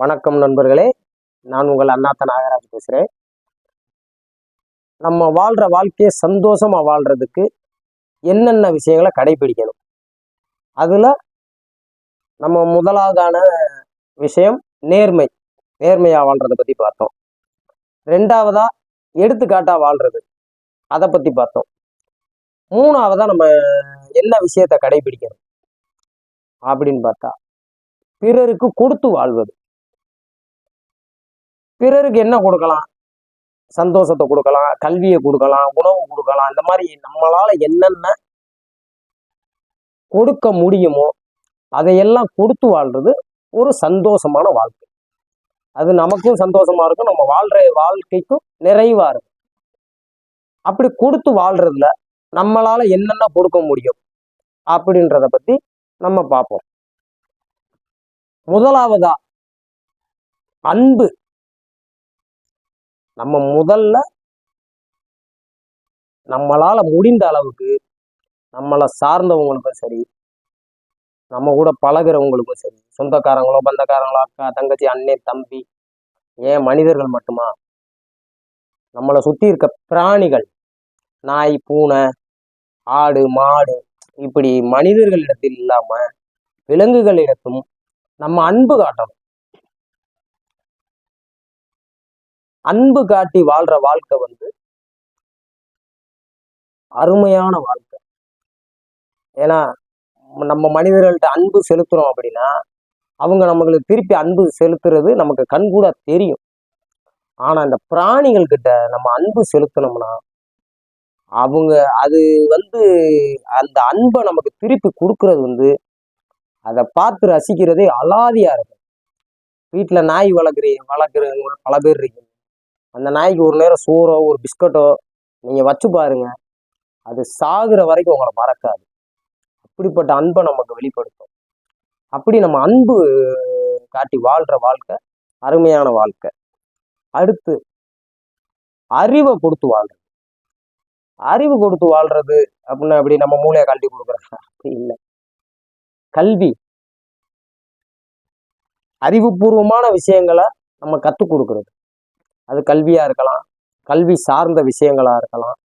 வணக்கம் நண்பர்களே. நான் உங்கள் அண்ணாத்த நாகராஜ் பேசுகிறேன் நம்ம வாழ்கிற வாழ்க்கையை சந்தோஷமாக வாழ்கிறதுக்கு என்னென்ன விஷயங்களை கடைபிடிக்கணும் அதில் நம்ம முதலாவதான விஷயம் நேர்மை. நேர்மையாக வாழ்கிறத பற்றி பார்த்தோம். ரெண்டாவதாக எடுத்துக்காட்டாக வாழ்கிறது அதை பற்றி பார்த்தோம். மூணாவதாக நம்ம என்ன விஷயத்தை கடைபிடிக்கணும் அப்படின்னு பார்த்தா பிறருக்கு கொடுத்து வாழ்வது. பிறருக்கு என்ன கொடுக்கலாம்? சந்தோஷத்தை கொடுக்கலாம் கல்வியை கொடுக்கலாம் உணவு கொடுக்கலாம். இந்த மாதிரி நம்மளால என்னென்ன கொடுக்க முடியுமோ அதையெல்லாம் கொடுத்து வாழ்றது ஒரு சந்தோஷமான வாழ்க்கை. அது நமக்கும் சந்தோஷமா இருக்கும். நம்ம வாழ்ற வாழ்க்கைக்கும் நிறைவா இருக்கும். அப்படி கொடுத்து வாழ்றதுல நம்மளால என்னென்ன கொடுக்க முடியும்? அப்படின்றத பத்தி நம்ம பார்ப்போம். முதலாவதா அன்பு. நம்ம முதல்ல நம்மளால முடிந்த அளவுக்கு நம்மளை சார்ந்தவங்களுக்கும் சரி நம்ம கூட பழகுறவங்களுக்கும் சரி சொந்தக்காரங்களோ பந்தக்காரங்களோ அக்கா தங்கச்சி அண்ணன் தம்பி ஏன் மனிதர்கள் மட்டுமா? நம்மளை சுத்தி இருக்க பிராணிகள் நாய் பூனை ஆடு மாடு இப்படி மனிதர்களிடத்தில் இல்லாம விலங்குகளிடத்தும் நம்ம அன்பு காட்டணும். அன்பு காட்டி வாழ்ற வாழ்க்கை வந்து அருமையான வாழ்க்கை. ஏன்னா நம்ம மனிதர்கள்ட்ட அன்பு செலுத்துறோம் அப்படின்னா அவங்க நம்மளுக்கு திருப்பி அன்பு செலுத்துறது நமக்கு கண்கூட தெரியும். ஆனா இந்த பிராணிகள் கிட்ட நம்ம அன்பு செலுத்தினோம்னா அவங்க அது வந்து அந்த அன்பை நமக்கு திருப்பி கொடுக்கறது வந்து அதை பார்த்து ரசிக்கிறதே அலாதியா இருக்கும். வீட்டில் நாய் வளர்க்குறீங்க வளர்க்குறவங்க பல பேர் இருக்கீங்க. அந்த நாய்க்கு ஒரு நேரம் சோறோ ஒரு பிஸ்கட்டோ நீங்கள் வச்சு பாருங்க. அது சாகுற வரைக்கும் உங்களை மறக்காது. அப்படிப்பட்ட அன்பை நமக்கு வெளிப்படுத்தும். அப்படி நம்ம அன்பு காட்டி வாழ்கிற வாழ்க்கை அருமையான வாழ்க்கை. அடுத்து அறிவை கொடுத்து வாழ்றது. அறிவு கொடுத்து வாழ்றது அப்படின்னு அப்படி நம்ம மூளையை கல்வி கொடுக்குறாங்க. அப்படி இல்லை. கல்வி. அறிவுபூர்வமான விஷயங்களை நம்ம கற்றுக் கொடுக்கறது. அது கல்வியாக இருக்கலாம். கல்வி சார்ந்த விஷயங்களாக இருக்கலாம்.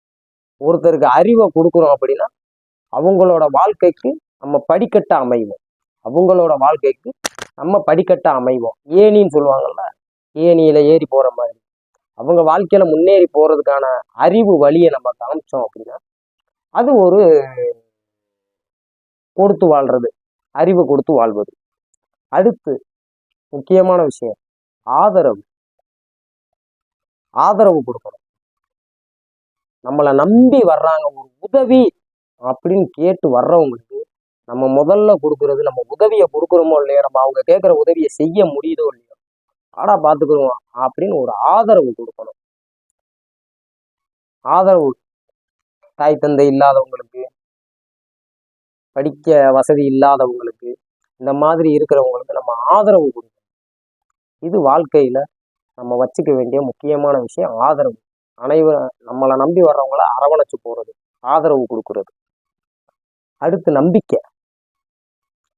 ஒருத்தருக்கு அறிவை கொடுக்குறோம் அப்படின்னா அவங்களோட வாழ்க்கைக்கு நம்ம படிக்கட்ட அமைவோம். அவங்களோட வாழ்க்கைக்கு நம்ம படிக்கட்ட அமைவோம். ஏணின்னு சொல்லுவாங்கல்ல ஏணியில் ஏறி போகிற மாதிரி. அவங்க வாழ்க்கையில் முன்னேறி போகிறதுக்கான அறிவு வழியை நம்ம காமிச்சோம் அப்படின்னா அது ஒரு கொடுத்து வாழ்றது அறிவு கொடுத்து வாழ்வது. அடுத்து முக்கியமான விஷயம் ஆதரவு. ஆதரவு கொடுக்கணும். நம்மளை நம்பி வர்றாங்க ஒரு உதவி அப்படின்னு கேட்டு வர்றவங்களுக்கு நம்ம முதல்ல கொடுக்கறது நம்ம உதவியை கொடுக்குறோமோ இல்லையோ நம்ம அவங்க கேட்குற உதவியை செய்ய முடியுதோ இல்லையோ ஆடா பார்த்துக்குருவோம் அப்படின்னு ஒரு ஆதரவு கொடுக்கணும். ஆதரவு தாய் தந்தை இல்லாதவங்களுக்கு படிக்க வசதி இல்லாதவங்களுக்கு இந்த மாதிரி இருக்கிறவங்களுக்கு நம்ம ஆதரவு கொடுக்கணும். இது வாழ்க்கையில நம்ம வச்சுக்க வேண்டிய முக்கியமான விஷயம் ஆதரவு. அனைவரும் நம்மளை நம்பி வர்றவங்கள அரவணைச்சு போறது ஆதரவு கொடுக்கறது. அடுத்து நம்பிக்கை.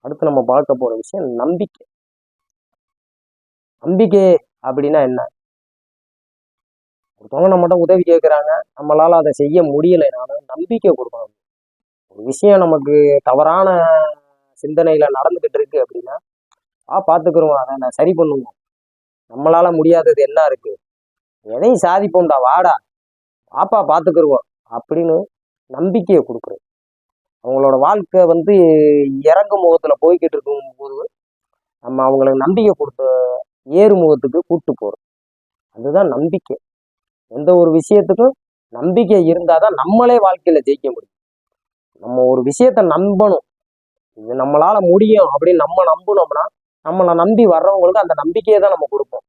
அடுத்து நம்ம பார்க்க போற விஷயம் நம்பிக்கை. நம்பிக்கை அப்படின்னா என்ன? ஒருத்தவங்க நம்மகிட்ட உதவி கேட்குறாங்க நம்மளால அதை செய்ய முடியலைனாலும் நம்பிக்கை கொடுக்கணும். ஒரு விஷயம் நமக்கு தவறான சிந்தனையில் நடந்துகிட்டு இருக்கு அப்படின்னா ஆ பார்த்துக்கிறோம் அதை நான் சரி பண்ணுவோம். நம்மளால முடியாதது என்ன இருக்கு. எதையும் சாதிப்போம்டா வாடா. பாப்பா பார்த்துக்கிருவோம் அப்படின்னு நம்பிக்கையை கொடுக்குறது அவங்களோட வாழ்க்கை வந்து இறங்கு முகத்தில் போய்கிட்டு இருக்கும் போது நம்ம அவங்களுக்கு நம்பிக்கை கொடுத்த ஏறு முகத்துக்கு கூட்டு போகிறோம் அதுதான் நம்பிக்கை. எந்த ஒரு விஷயத்துக்கும் நம்பிக்கை இருந்தால் தான் நம்மளே வாழ்க்கையில் ஜெயிக்க முடியும். நம்ம ஒரு விஷயத்த நம்பணும். இது நம்மளால் முடியும் அப்படின்னு நம்ம நம்பினோம்னா நம்மளை நம்பி வர்றவங்களுக்கு அந்த நம்பிக்கையை தான் நம்ம கொடுப்போம்.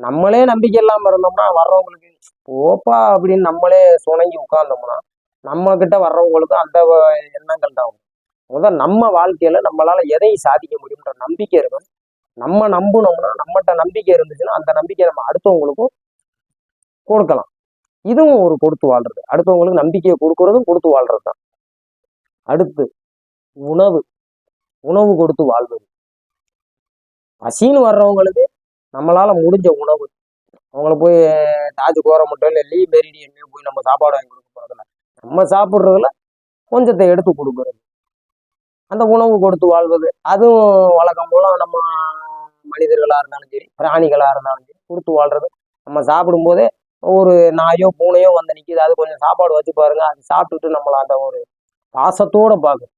நம்மளே நம்பிக்கை இல்லாமல் இருந்தோம்னா வர்றவங்களுக்கு போப்பா அப்படின்னு நம்மளே சுணங்கி உட்கார்ந்தோம்னா நம்ம கிட்ட வர்றவங்களுக்கும் அந்த எண்ணங்கள் தான் முதல் நம்ம வாழ்க்கையில நம்மளால எதையும் சாதிக்க முடியும்ன்ற நம்பிக்கை இருக்கும் நம்ம நம்பினோம்னா நம்மகிட்ட நம்பிக்கை இருந்துச்சுன்னா அந்த நம்பிக்கையை நம்ம அடுத்தவங்களுக்கும் கொடுக்கலாம். இதுவும் ஒரு கொடுத்து வாழ்றது. அடுத்தவங்களுக்கு நம்பிக்கையை கொடுக்கறதும் கொடுத்து வாழ்றது தான். அடுத்து உணவு. உணவு கொடுத்து வாழ்வது. பசின்னு வர்றவங்களுக்கு நம்மளால முடிஞ்ச உணவு. அவங்கள போய் தாஜ் கோரமுட்டோ இல்லை லீ மெரிடியன்லையோ போய் நம்ம சாப்பாடு வாங்கி கொடுக்க போகிறதில்ல நம்ம சாப்பிட்றதுல கொஞ்சத்தை எடுத்து கொடுக்குறது. அந்த உணவு கொடுத்து வாழ்வது. அதுவும் வழக்கம் போல நம்ம மனிதர்களாக இருந்தாலும் சரி பிராணிகளாக இருந்தாலும் சரி கொடுத்து வாழ்றது. நம்ம சாப்பிடும்போதே ஒரு நாயோ பூனையோ வந்து நிற்கிது அது கொஞ்சம் சாப்பாடு வச்சு பாருங்க. அது சாப்பிட்டுட்டு நம்மளை அந்த ஒரு பாசத்தோட பார்க்கும்.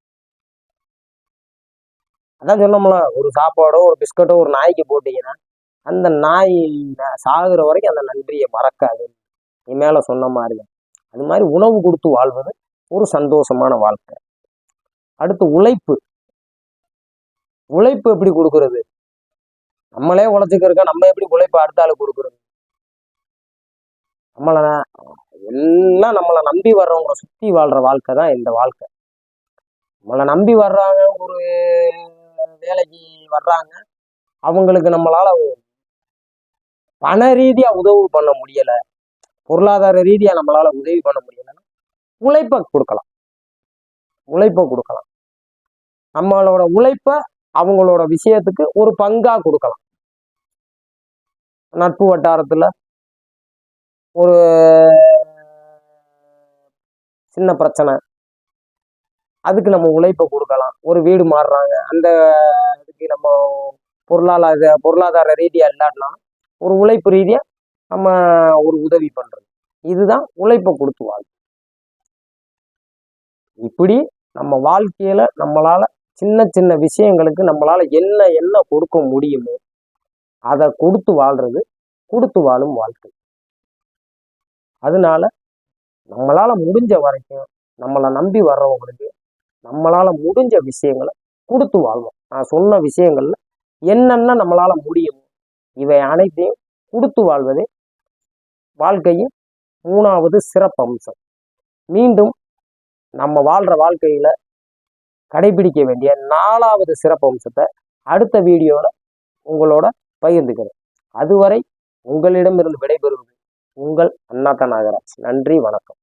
அதான் சொன்னோம்ல ஒரு சாப்பாடோ ஒரு பிஸ்கட்டோ ஒரு நாய்க்கு போட்டிங்கன்னா அந்த நாய் சாகுற வரைக்கும் அந்த நன்றியை மறக்காது. நீ மேலே சொன்ன மாதிரி. அது மாதிரி உணவு கொடுத்து வாழ்வது ஒரு சந்தோஷமான வாழ்க்கை. அடுத்து உழைப்பு. உழைப்பு எப்படி கொடுக்கறது? நம்மளே உழைச்சிக்கிறக்கா நம்ம எப்படி உழைப்பு அடுத்த ஆளு கொடுக்கறது? நம்மளை எல்லாம் நம்மளை நம்பி வர்றவங்களை சுத்தி வாழ்ற வாழ்க்கை தான் இந்த வாழ்க்கை. நம்மளை நம்பி வர்றாங்க ஒரு வேலைக்கு வர்றாங்க அவங்களுக்கு நம்மளால பண ரீதியா உதவி பண்ண முடியல. பொருளாதார ரீதியா நம்மளால உதவி பண்ண முடியலன்னா உழைப்பை கொடுக்கலாம். உழைப்பை கொடுக்கலாம். நம்மளோட உழைப்பை அவங்களோட விஷயத்துக்கு ஒரு பங்கா கொடுக்கலாம். நட்பு வட்டாரத்துல ஒரு சின்ன பிரச்சனை. அதுக்கு நம்ம உழைப்பை கொடுக்கலாம். ஒரு வீடு மாறுறாங்க. அந்த இதுக்கு நம்ம பொருளாதார பொருளாதார ரீதியா இல்லாட்டினா ஒரு உழைப்பு ரீதியாக நம்ம ஒரு உதவி பண்றது. இதுதான் உழைப்பை கொடுத்து வாழ் இப்படி நம்ம வாழ்க்கையில நம்மளால சின்ன சின்ன விஷயங்களுக்கு நம்மளால என்ன என்ன கொடுக்க முடியுமோ அதை கொடுத்து வாழ்றது கொடுத்து வாழும் வாழ்க்கை. அதனால நம்மளால முடிஞ்ச வரைக்கும் நம்மளை நம்பி வர்றவங்களுக்கு நம்மளால முடிஞ்ச விஷயங்களை கொடுத்து வாழ்வோம். நான் சொன்ன விஷயங்கள்ல என்னென்ன நம்மளால முடியுமோ இவை அனைத்தையும் கொடுத்து வாழ்வதே வாழ்க்கையின் மூணாவது சிறப்பம்சம். மீண்டும் நம்ம வாழ்கிற வாழ்க்கையில் கடைபிடிக்க வேண்டிய நாலாவது சிறப்பம்சத்தை அடுத்த வீடியோவில் உங்களோட பகிர்ந்துக்கிறேன். அதுவரை உங்களிடமிருந்து விடைபெறுவது உங்கள் அண்ணாத்த நாகராஜ். நன்றி வணக்கம்.